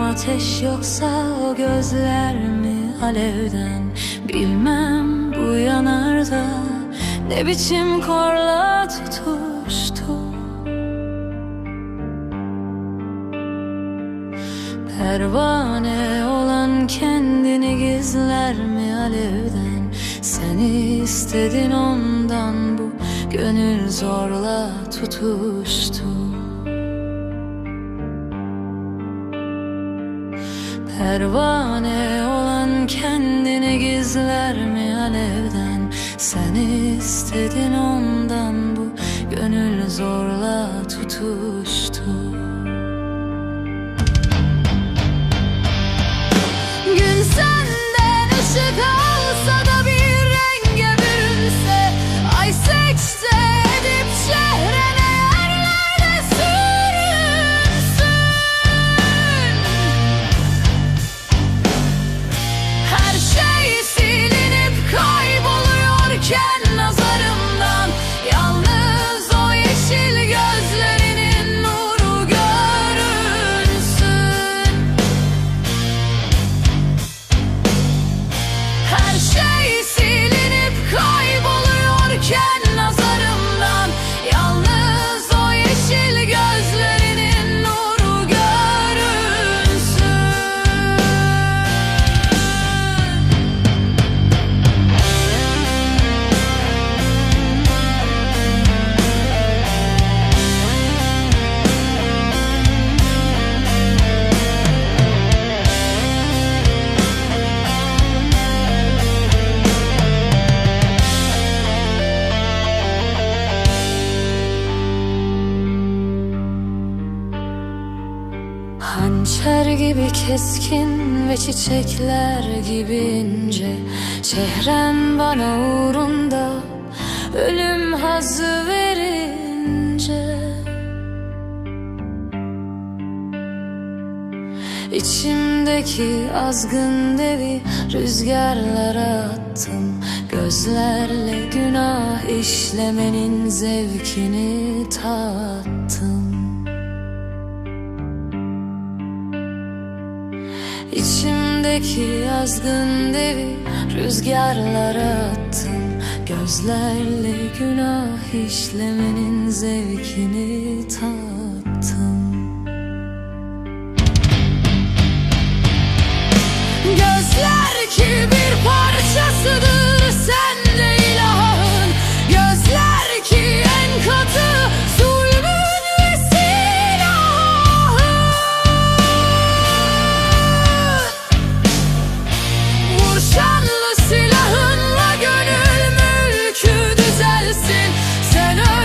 ateş yoksa o gözler mi alevden? Bilmem bu yanarda ne biçim korla tutuştu. Pervane olan kendini gizler mi alevden? Sen istedin ondan bu gönül zorla tutuştu Pervane olan kendini gizler mi alevden? Sen istedin ondan bu gönül zorla tutuştu Hançer gibi keskin ve çiçekler gibi ince Çehrem bana uğrunda ölüm hazı verince. İçimdeki azgın devi rüzgarlara attım. Gözlerle günah işlemenin zevkini tattım İçimdeki yazgın devi rüzgarlara attım Gözlerle günah işlemenin zevkini When